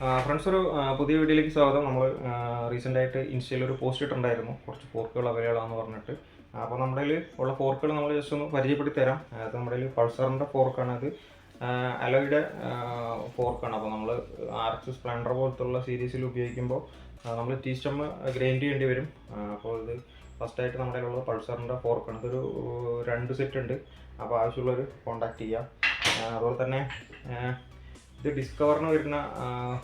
Friends ഒരു പുതിയ വീഡിയോയിലേക്ക് സ്വാഗതം. നമ്മൾ റീസെന്റ് ആയിട്ട് ഇൻസ്റ്റയിൽ ഒരു പോസ്റ്റ് ഇട്ടുണ്ടായിരുന്നു കുറച്ച് ഫോർക്കുകൾ അവൈലബിൾ ആണെന്ന് പറഞ്ഞിട്ട്. അപ്പോൾ നമ്മുടെ ഉള്ള ഫോർക്കുകൾ നമ്മൾ ജസ്റ്റ് ഒന്ന് പരിചയപ്പെടുത്തി തരാം അത് നമ്മുടെ പൾസറിന്റെ ഫോർക്കാണ് അത് അലോയുടെ ഫോർക്കാണ് അപ്പോൾ നമ്മൾ ആർ എക്സ് സ്പ്ലൻഡർ പോലത്തുള്ള സീരീസിൽ ഉപയോഗിക്കുമ്പോൾ നമ്മൾ ടീ സ്റ്റമ്മ് ഗ്രൈൻഡ് ചെയ്യേണ്ടി വരും. അപ്പോൾ ഇത് ഫസ്റ്റ് ആയിട്ട് നമ്മുടെ ഉള്ള പൾസറിന്റെ ഫോർക്കാണ് ഇതൊരു രണ്ട് സെറ്റ് ഉണ്ട്. അപ്പോൾ ആവശ്യമുള്ളവർ കോൺടാക്ട് ചെയ്യാം. അതുപോലെ തന്നെ ഇത് ഡിസ്കവറിന് വരുന്ന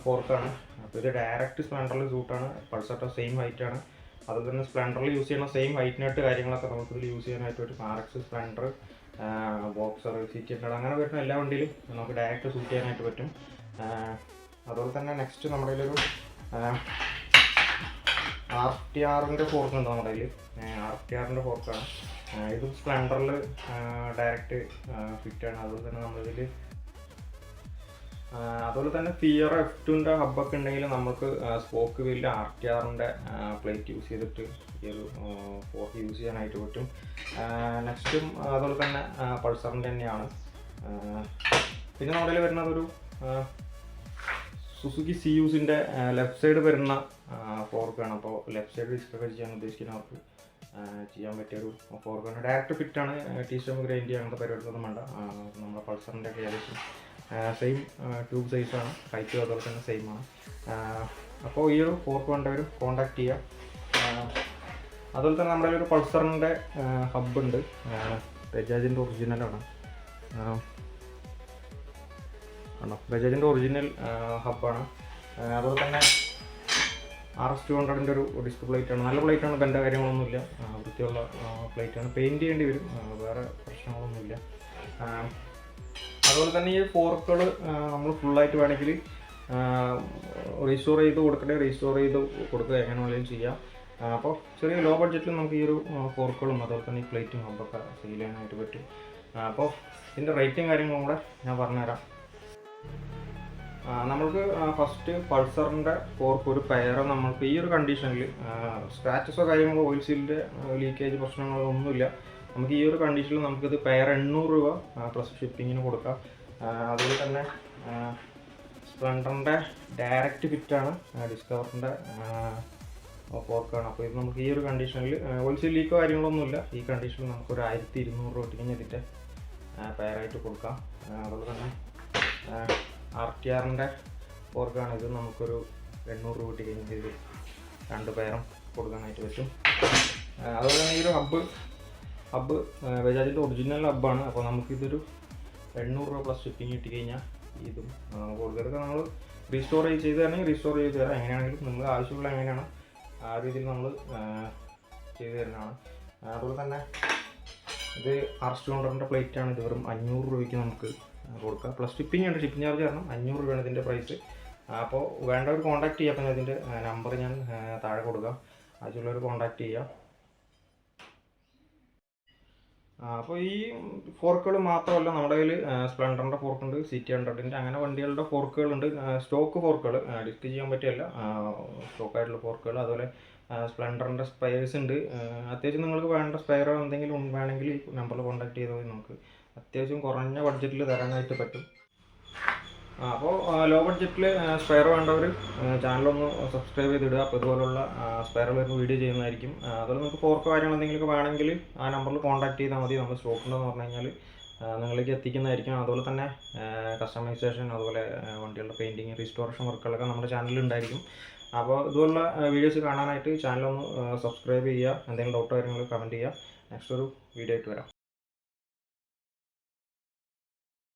ഫോർക്കാണ് അപ്പോൾ ഇത് ഡയറക്റ്റ് സ്പ്ലെൻഡറിൽ സൂട്ടാണ് പൾസറിന്റെ സെയിം ഹൈറ്റ് ആണ്. അതുപോലെ തന്നെ സ്പ്ലെൻഡറിൽ യൂസ് ചെയ്യുന്ന സെയിം ഹൈറ്റിനായിട്ട് കാര്യങ്ങളൊക്കെ നമുക്ക് ഇതിൽ യൂസ് ചെയ്യാനായിട്ട് പറ്റും R X Splendor Boxer city hundred അങ്ങനെ വരുന്ന എല്ലാ വണ്ടിയിലും നമുക്ക് ഡയറക്റ്റ് സൂട്ട് ചെയ്യാനായിട്ട് പറ്റും. അതുപോലെ തന്നെ നെക്സ്റ്റ് നമ്മുടെ കയ്യിലൊരു ആർ ടി ആറിന്റെ ഫോർക്ക് ഉണ്ട് നമ്മുടെ കയ്യിൽ ആർ ടി ആറിന്റെ ഫോർക്കാണ് ഇത് സ്പ്ലെൻഡറിൽ ഡയറക്റ്റ് ഫിറ്റാണ് അതുപോലെ തന്നെ നമ്മളിതിൽ അതുപോലെ തന്നെ ഫിയർ എഫ് ടുന്റെ ഹബ്ബൊക്കെ ഉണ്ടെങ്കിൽ നമുക്ക് സ്പോക്ക് വീലിൽ ആർ ടി ആറിന്റെ പ്ലേറ്റ് യൂസ് ചെയ്തിട്ട് ഈ ഒരു ഫോർക്ക് യൂസ് ചെയ്യാനായിട്ട് പറ്റും. നെക്സ്റ്റും അതുപോലെ തന്നെ പൾസറിന്റെ തന്നെയാണ്. പിന്നെ നമ്മുടെ വരുന്നത് ഒരു സുസുക്കി സി യൂസിന്റെ ലെഫ്റ്റ് സൈഡ് വരുന്ന ഫോർക്കാണ് അപ്പോൾ ലെഫ്റ്റ് സൈഡ് ഡിസ്കവർ ചെയ്യാൻ ഉദ്ദേശിക്കുന്നവർക്ക് ചെയ്യാൻ പറ്റിയ ഒരു ഫോർക്കാണ് ഡയറക്റ്റ് ഫിറ്റാണ് ടീ സ്റ്റോം ഗ്രൈൻഡ് ചെയ്യാനുള്ള പരിപാടികളൊന്നും വേണ്ട. നമ്മുടെ പൾസറിന്റെ ഒക്കെ ഏകദേശം സെയിം ട്യൂബ് സൈസാണ് ഹൈറ്റും അതുപോലെ തന്നെ സെയിം ആണ്. അപ്പോൾ ഈ ഒരു ഫോർക്ക് വേണ്ടവരും കോൺടാക്ട് ചെയ്യാം. അതുപോലെ തന്നെ നമ്മുടെ ഒരു പൾസറിന്റെ ഹബ്ബ് ഉണ്ട്. ബജാജിന്റെ ഒറിജിനലാണ് ആണോ. ബജാജിന്റെ ഒറിജിനൽ ഹബ്ബാണ് അതുപോലെ തന്നെ ആർ എസ് ടു ഹൺഡ്രഡിന്റെ ഒരു ഡിസ്ക് പ്ലേറ്റ് ആണ്. നല്ല പ്ലേറ്റ് ആണ് ബെന്റെ കാര്യങ്ങളൊന്നുമില്ല വൃത്തിയുള്ള പ്ലേറ്റ് ആണ്. പെയിന്റ് ചെയ്യേണ്ടി വരും. വേറെ പ്രശ്നങ്ങളൊന്നുമില്ല അതുപോലെ തന്നെ ഈ ഫോർക്കുകൾ നമ്മൾ ഫുള്ളായിട്ട് വേണമെങ്കിൽ റീസ്റ്റോർ ചെയ്ത് കൊടുക്കണേ റീസ്റ്റോർ ചെയ്ത് കൊടുക്കുക എങ്ങനെ വേണമെങ്കിലും ചെയ്യാം. അപ്പോൾ ചെറിയ ലോ ബഡ്ജറ്റിൽ നമുക്ക് ഈ ഒരു ഫോർക്കുകളും അതുപോലെ തന്നെ ഈ പ്ലേറ്റും ഹബ്ബൊക്കെ സെയിൽ ചെയ്യാനായിട്ട് പറ്റും. അപ്പോൾ ഇതിന്റെ റേറ്റും കാര്യങ്ങളും കൂടെ ഞാൻ പറഞ്ഞുതരാം. നമ്മൾക്ക് ഫസ്റ്റ് പൾസറിന്റെ ഫോർക്ക് ഒരു പെയർ നമ്മൾക്ക് ഈ ഒരു കണ്ടീഷനിൽ സ്ക്രാച്ചസോ കാര്യങ്ങളോ ഓയിൽ സീലിന്റെ ലീക്കേജ് പ്രശ്നങ്ങളോ ഒന്നുമില്ല. നമുക്ക് ഈ ഒരു കണ്ടീഷനിൽ നമുക്കിത് പെയർ എണ്ണൂറ് രൂപ പ്ലസ് ഷിപ്പിങ്ങിന് കൊടുക്കാം. അതുപോലെ തന്നെ സ്പ്ലെൻഡറിന്റെ ഡയറക്റ്റ് ഫിറ്റാണ് ഡിസ്കവറിന്റെ ഫോർക്കാണ് അപ്പോൾ ഇത് നമുക്ക് ഈ ഒരു കണ്ടീഷനിൽ ഓയിൽ സീൽ ലീക്കോ കാര്യങ്ങളൊന്നുമില്ല ഈ കണ്ടീഷനിൽ നമുക്കൊരു ആയിരത്തി ഇരുന്നൂറ് രൂപ കഴിഞ്ഞ് ഇതിന്റെ പെയറായിട്ട് കൊടുക്കാം. അതുപോലെ തന്നെ ആർ ടി ആറിന്റെ ഫോർക്കാണ് ഇത് നമുക്കൊരു എണ്ണൂറ് രൂപ ഇത് രണ്ട് പേരും കൊടുക്കാനായിട്ട് പറ്റും. അതുപോലെ തന്നെ ഈ ഒരു ഹബ്ബ് ഹബ്ബ് ബജാജിന്റെ ഒറിജിനൽ ഹബ്ബാണ് അപ്പോൾ നമുക്കിതൊരു എണ്ണൂറ് രൂപ പ്ലസ് ഷിപ്പിംഗ് കിട്ടി കഴിഞ്ഞാൽ ഇതും നമുക്ക് കൊടുക്കരുത്. നമ്മൾ റീസ്റ്റോർ ചെയ്ത് തരണമെങ്കിൽ റീസ്റ്റോർ ചെയ്ത് തരാം. എങ്ങനെയാണെങ്കിലും നിങ്ങൾ ആവശ്യമുള്ള എങ്ങനെയാണ് ആ രീതിയിൽ നമ്മൾ ചെയ്ത് തരുന്നതാണ്. അതുപോലെ തന്നെ ഇത് ആർ കൗണ്ടറിന്റെ ഹൺഡ്രഡിന്റെ പ്ലേറ്റ് ആണ്. ഇത് വെറും അഞ്ഞൂറ് രൂപയ്ക്ക് നമുക്ക് കൊടുക്കാം. പ്ലസ് ഷിപ്പിംഗ് ഉണ്ട്. ഷിപ്പിംഗ് ചാർജ് കാരണം അഞ്ഞൂറ് രൂപയാണ് ഇതിന്റെ പ്രൈസ് അപ്പോൾ വേണ്ടവർ കോൺടാക്ട് ചെയ്യാം. അപ്പം ഇതിന്റെ നമ്പർ ഞാൻ താഴെ കൊടുക്കാം. ആവശ്യമുള്ളവർ കോൺടാക്ട് ചെയ്യാം. അപ്പോൾ ഈ ഫോർക്കുകൾ മാത്രമല്ല നമ്മുടെ കയ്യിൽ സ്പ്ലെൻഡറിന്റെ ഫോർക്കുണ്ട് സി ടി ഹൺഡ്രഡിന്റെ അങ്ങനെ വണ്ടികളുടെ ഫോർക്കുകളുണ്ട്. സ്റ്റോക്ക് ഫോർക്കുകൾ ഡിസ്ക് ചെയ്യാൻ പറ്റിയല്ല. സ്റ്റോക്കായിട്ടുള്ള ഫോർക്കുകൾ അതുപോലെ സ്പ്ലെൻഡറിന്റെ സ്പെയർസ് ഉണ്ട്. അത്യാവശ്യം നിങ്ങൾക്ക് വേണ്ട സ്പെയറോ എന്തെങ്കിലും വേണമെങ്കിൽ നമ്പറിൽ കോൺടാക്ട് ചെയ്താൽ മതി നമുക്ക്. അത്യാവശ്യം കുറഞ്ഞ ബഡ്ജറ്റിൽ തരാനായിട്ട് പറ്റും. അപ്പോൾ ലോ ബഡ്ജറ്റിൽ സ്പെയർ വേണ്ടവർ ചാനലൊന്ന് സബ്സ്ക്രൈബ് ചെയ്തിടുക. അപ്പോൾ ഇതുപോലുള്ള സ്പെയർ വരുന്ന വീഡിയോ ചെയ്യുന്നതായിരിക്കും. അതുപോലെ നിങ്ങൾക്ക് ഫോർക്ക് കാര്യങ്ങൾ എന്തെങ്കിലുമൊക്കെ വേണമെങ്കിൽ ആ നമ്പറിൽ കോൺടാക്ട് ചെയ്താൽ മതി. നമ്മൾ സ്റ്റോക്ക് ഉണ്ടെന്ന് പറഞ്ഞു കഴിഞ്ഞാൽ നിങ്ങളിലേക്ക് എത്തിക്കുന്നതായിരിക്കും. അതുപോലെ തന്നെ കസ്റ്റമൈസേഷൻ അതുപോലെ വണ്ടികളുടെ പെയിന്റിങ് റീസ്റ്റോറേഷൻ വർക്കുകളൊക്കെ നമ്മുടെ ചാനലിൽ ഉണ്ടായിരിക്കും. അപ്പോൾ ഇതുപോലുള്ള വീഡിയോസ് കാണാനായിട്ട് ചാനലൊന്ന് സബ്സ്ക്രൈബ് ചെയ്യുക. എന്തെങ്കിലും ഡൗട്ട് കാര്യങ്ങൾ കമന്റ് ചെയ്യുക. നെക്സ്റ്റ് ഒരു വീഡിയോ ആയിട്ട് വരാം.